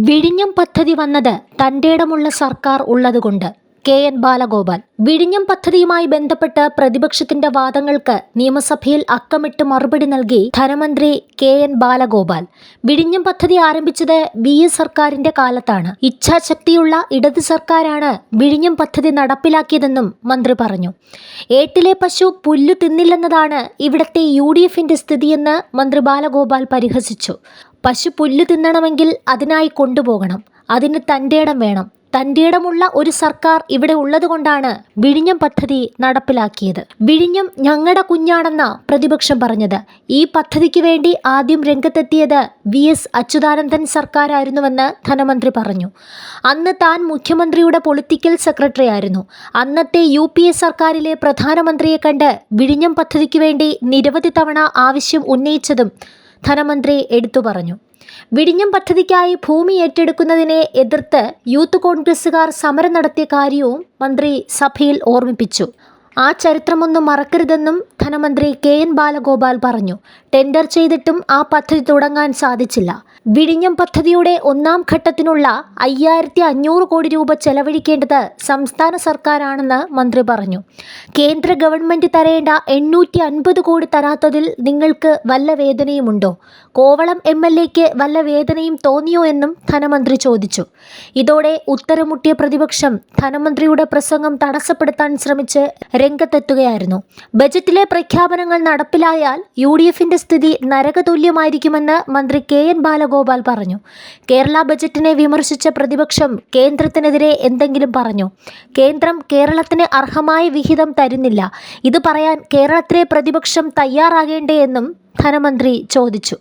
വിഴിഞ്ഞം പദ്ധതി വന്നത് തന്റേടമുള്ള സർക്കാർ ഉള്ളതുകൊണ്ട്. കെ. എൻ. ബാലഗോപാൽ. വിഴിഞ്ഞം പദ്ധതിയുമായി ബന്ധപ്പെട്ട് പ്രതിപക്ഷത്തിന്റെ വാദങ്ങൾക്ക് നിയമസഭയിൽ അക്കമിട്ട് മറുപടി നൽകി ധനമന്ത്രി കെ. എൻ. ബാലഗോപാൽ. വിഴിഞ്ഞം പദ്ധതി ആരംഭിച്ചത് വി. എസ് സർക്കാരിന്റെ കാലത്താണ്. ഇച്ഛാശക്തിയുള്ള ഇടത് സർക്കാരാണ് വിഴിഞ്ഞം പദ്ധതി നടപ്പിലാക്കിയതെന്നും മന്ത്രി പറഞ്ഞു. ഏട്ടിലെ പശു പുല്ലു തിന്നില്ലെന്നതാണ് ഇവിടത്തെ യു ഡി എഫിന്റെ സ്ഥിതിയെന്ന് മന്ത്രി ബാലഗോപാൽ പരിഹസിച്ചു. പശു പുല്ല് തിന്നണമെങ്കിൽ അതിനായി കൊണ്ടുപോകണം. അതിന് തന്റെയിടം വേണം. തന്റെയിടമുള്ള ഒരു സർക്കാർ ഇവിടെ ഉള്ളതുകൊണ്ടാണ് വിഴിഞ്ഞം പദ്ധതി നടപ്പിലാക്കിയത്. വിഴിഞ്ഞം ഞങ്ങളുടെ കുഞ്ഞാണെന്ന പ്രതിപക്ഷം പറഞ്ഞത്. ഈ പദ്ധതിക്ക് വേണ്ടി ആദ്യം രംഗത്തെത്തിയത് വി എസ് അച്യുതാനന്ദൻ സർക്കാരായിരുന്നുവെന്ന് ധനമന്ത്രി പറഞ്ഞു. അന്ന് താൻ മുഖ്യമന്ത്രിയുടെ പൊളിറ്റിക്കൽ സെക്രട്ടറി ആയിരുന്നു. അന്നത്തെ യു പി എ സർക്കാരിലെ പ്രധാനമന്ത്രിയെ കണ്ട് വിഴിഞ്ഞം പദ്ധതിക്ക് വേണ്ടി നിരവധി തവണ ആവശ്യം ഉന്നയിച്ചതും ധനമന്ത്രി എടുത്തു പറഞ്ഞു. വിഴിഞ്ഞം പദ്ധതിക്കായി ഭൂമി ഏറ്റെടുക്കുന്നതിനെ എതിർത്ത് യൂത്ത് കോൺഗ്രസുകാർ സമരം നടത്തിയ കാര്യവും മന്ത്രി സഭയിൽ ഓർമ്മിപ്പിച്ചു. ആ ചരിത്രമൊന്നും മറക്കരുതെന്നും ധനമന്ത്രി കെ. എൻ. ബാലഗോപാൽ പറഞ്ഞു. ടെൻഡർ ചെയ്തിട്ടും ആ പദ്ധതി തുടങ്ങാൻ സാധിച്ചില്ല. വിഴിഞ്ഞം പദ്ധതിയുടെ ഒന്നാം ഘട്ടത്തിനുള്ള അയ്യായിരത്തി അഞ്ഞൂറ് കോടി രൂപ ചെലവഴിക്കേണ്ടത് സംസ്ഥാന സർക്കാരാണെന്ന് മന്ത്രി പറഞ്ഞു. കേന്ദ്ര ഗവൺമെന്റ് തരേണ്ട എണ്ണൂറ്റി അൻപത് കോടി തരാത്തതിൽ നിങ്ങൾക്ക് വല്ല വേദനയുമുണ്ടോ? കോവളം എം എൽ എക്ക് വല്ല വേദനയും തോന്നിയോ എന്നും ധനമന്ത്രി ചോദിച്ചു. ഇതോടെ ഉത്തരമുട്ടിയ പ്രതിപക്ഷം ധനമന്ത്രിയുടെ പ്രസംഗം തടസ്സപ്പെടുത്താൻ ശ്രമിച്ച് രംഗത്തെത്തുകയായിരുന്നു. ബജറ്റിലെ പ്രഖ്യാപനങ്ങൾ നടപ്പിലായാൽ യു ഡി എഫിന്റെ സ്ഥിതി നരകതുല്യമായിരിക്കുമെന്ന് മന്ത്രി കെ എൻ പറഞ്ഞു. കേരള ബജറ്റിനെ വിമർശിച്ച പ്രതിപക്ഷം കേന്ദ്രത്തിനെതിരെ എന്തെങ്കിലും പറഞ്ഞു. കേന്ദ്രം കേരളത്തിന് അർഹമായ വിഹിതം തരുന്നില്ല. ഇത് പറയാൻ കേരളത്തിലെ പ്രതിപക്ഷം തയ്യാറാകേണ്ടേ എന്നും ധനമന്ത്രി ചോദിച്ചു.